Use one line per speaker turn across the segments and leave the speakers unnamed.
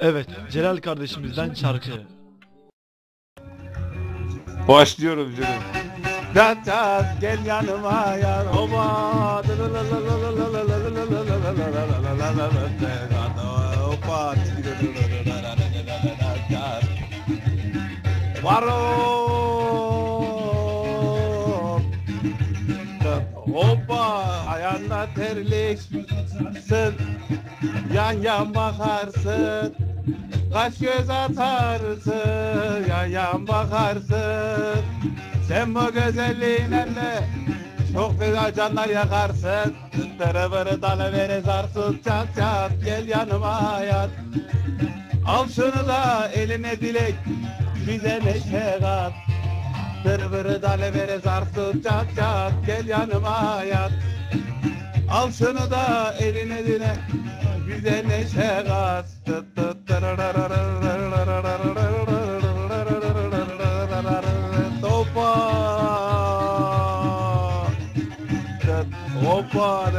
Evet, Celal kardeşimizden şarkı.
Başlıyorum canım. Dat dat gel yanıma yar oba Oba Hoppa ayağında terlik. Sın Yan yan bakarsın. Kaç göz atarsın Yan yan bakarsın. Sen bu güzelliğinle Çok güzel canlar yakarsın. Tırı vırı dalı vere zarsın Çat çat gel yanıma yat. Al şunu da eline dilek Bize neşe kat Tır vırı dalı vere zarsın Çat çat gel yanıma yat Al şunu da eline dile bize neşe kat. Tıt tıt. Tıt, Hoppa.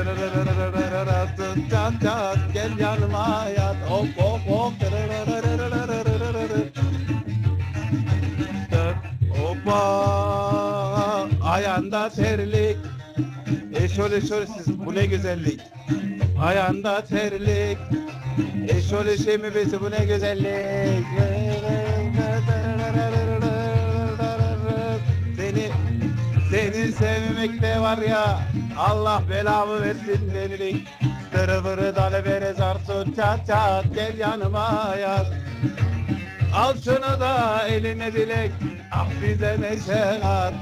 Tıt, Çat çat gel yanıma yat. Hop hop hop. Ayağında terlik. E şöyle şöyle siz bu ne güzellik. Ayağında terlik. E şöyle şey mi besi bu ne güzellik. Seni seni sevmekte var ya Allah belamı versin delilik. Tırı vırı dalı vere zarsın çat çat gel yanıma yat. Al şunu da eline dilek ah bize neşe at.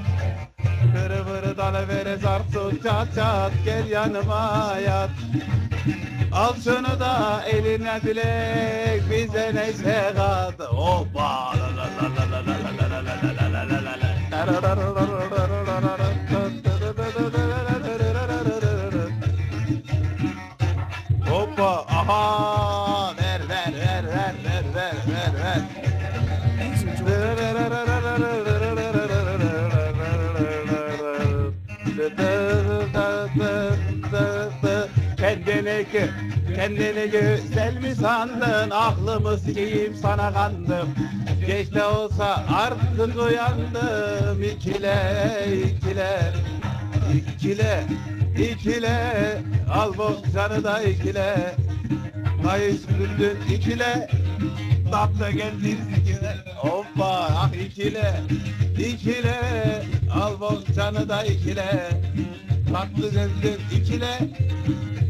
Vırı vırı dalı vere zarsın çat çat gel yanıma yat. Al şunu da eline dilek bize neşe kat. Hoppa la la la la la la la la la la la la. Hoppa aha Kendine gö kendine güzel mi sandın? Aklımı sikeyim sana kandım. Geç de olsa artık uyandım. İkile ikile ikile ikile. Al bu canı da ikile. Kayış güldün ikile. Tatlı geldin ikile. Hoppa ah ikile ikile. Al bu canı da ikile. Tatlı geldin ikile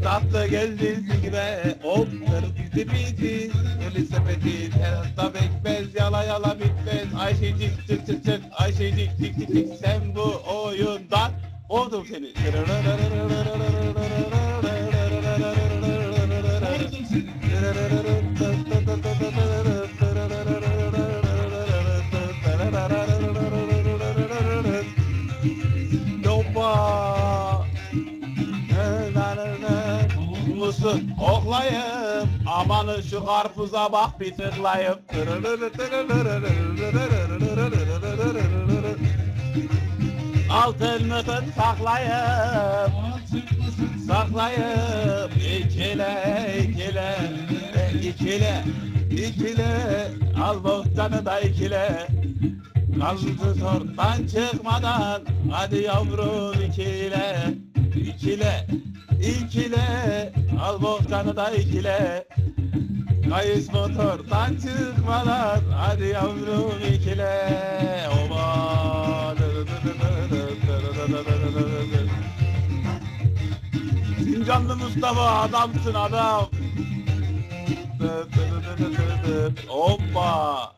tatlı geldi sigre Hop tırt dibidi Yürü sepeti terasta bekmez Yala yala bitmez. Ayşecik çıt çıt çıt Ayşecik tik tik tik Sen bu oyundan oldum seni. Musu oklayıp Amanı şu karpuza bak bir tıklayıp Altın mıtın saklayıp Saklayıp ikile ikile ikile ikile Al bohtanı da ikile Kaldı torttan çıkmadan Hadi yavrum ikile ikile ikile Bohtanı da ikile. Kayış motordan çıkmadan Hadi yavrum ikile. Oba. Sincanlı Mustafa adamsın adam. Hoppa